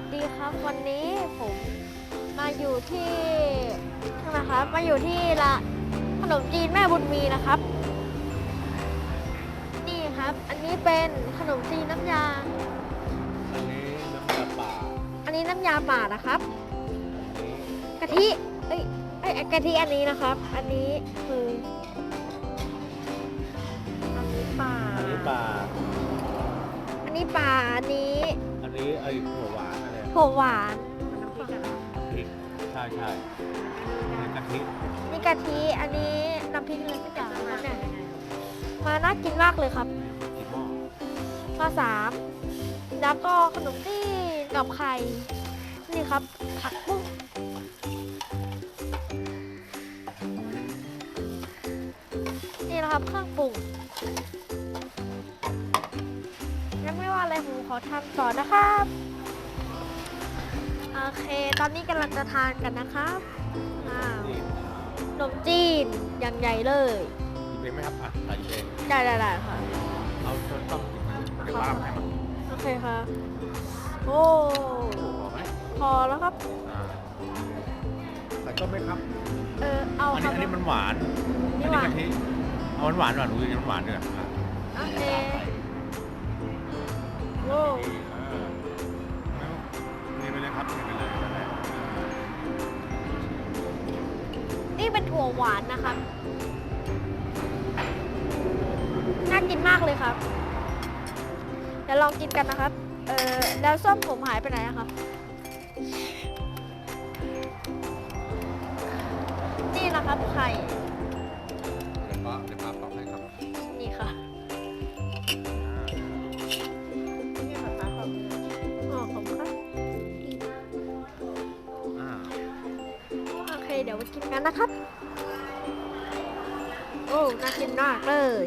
วัสดีครับวันนี้ผมมาอยู่ที่นะครับมาอยู่ที่ละขนมจีนแม่บุญมีนะครับ นี่ครับอันนี้เป็นขนมจีนน้ำยา อันนี้น้ำยาป่าอันนี้น้ำยาป่านะครับอันนี้กะทิเอ้ยเอ้ยกะทิอันนี้นะครับ อันนี้คืออันนี้ป่าอันนี้ป่าอันนี้ป่าอันนี้ อันนี้ไอ้หัวหวานอะไร ถั่วหวานพริกใช่ใช่อันนี้กะทินี่กะทิ อันนี้น้ำพริกอะไรสักอย่างนะครับเนี่ยมาน่ากินมากเลยครับ กี่หม้อมาสามแล้วก็ขนมจีนกับไข่ นี่ครับ ผักบุ้งนี่นะครับเครื่องปรุงยังไม่ว่าอะไรผมขอทำต่อนะครับ โอเค ตอนนี้กำลังจะทานกันนะครับอ้าวนี่ขนมจีนอย่างใหญ่เลยหยิบเองไหมครับอะใส่เองได้ได้ได้ค่ะ เอาช้อนต้องเดี๋ยวว่าให้มันโอเคค่ะ โอ้ พอไหมพอแล้วครับ อ่าใส่ต้มไหมครับ เออ เอาอันคนี้รับอันนี้มันหวานนี่อันหนี้วานกะทิเอามันหวานหวานดูดิมันหวานด้วยอะโอเค โอ้นี่อ่ ที่เป็นถั่วหวานนะครับ น่ากินมากเลยครับ เดี๋ยวลองกินกันนะครับ เออแล้วส้มผมหายไปไหนอะครับ นี่นะครับไข่ เดี๋ยวมากินกันนะครับ โอ้ น่ากินมากเลย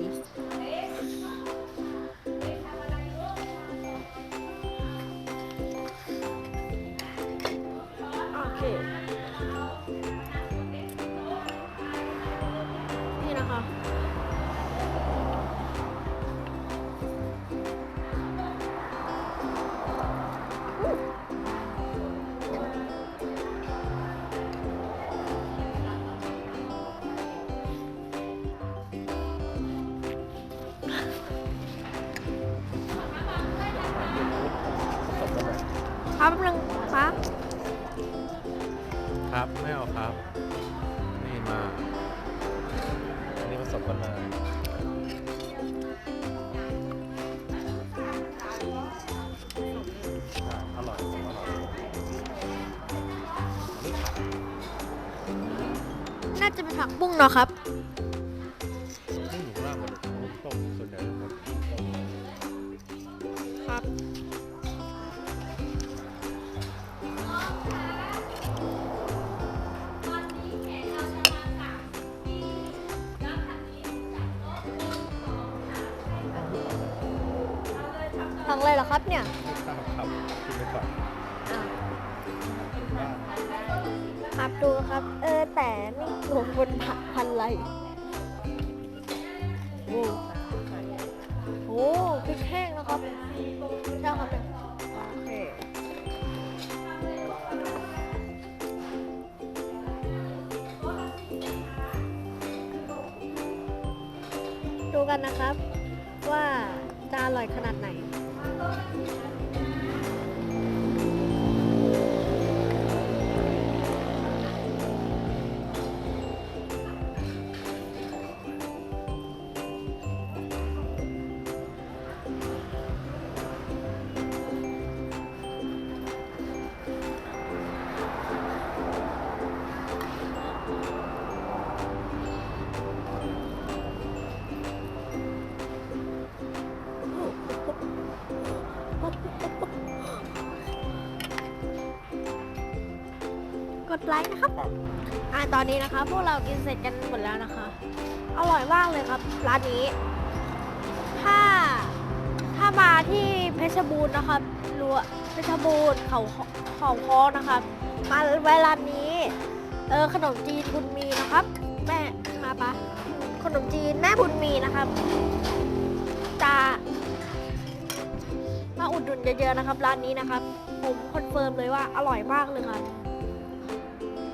ครับแป๊บนึงครับครับไม่เอาครับ นี่มา อันนี้ผสมกันเลยอ่าอร่อยอร่อยอันนี้ผักน่าจะเป็นผักบุ้งเนาะครับ ทางอะไรเหรอครับเนี่ยไม่ทราบครับกินไปก่อนอ่าบ้านครับดูครับ เออแต่นี่รวมบนผักพันธุ์อะไรโอ้โหพริกแห้งนะครับใช่ครับเนี่ยโอเคดูกันนะครับว่าจะอร่อยขนาดไหน 何? ไลค์นะครับอ่าตอนนี้นะคะ พวกเรากินเสร็จกันหมดแล้วนะคะ อร่อยมากเลยครับ ร้านนี้ ถ้าถ้ามาที่เพชรบูรณ์นะครับรัวเพชรบูรณ์เขาเขาคอนะครับ มาเวลานนี้ เออขนมจีนบุญมีนะครับ แม่มาปะขนมจีนแม่บุญมีนะครับจะมาอุดหนุนเยอะๆนะครับ ร้านนี้นะครับ ผมคอนเฟิร์มเลยว่าอร่อยมากเลยครับ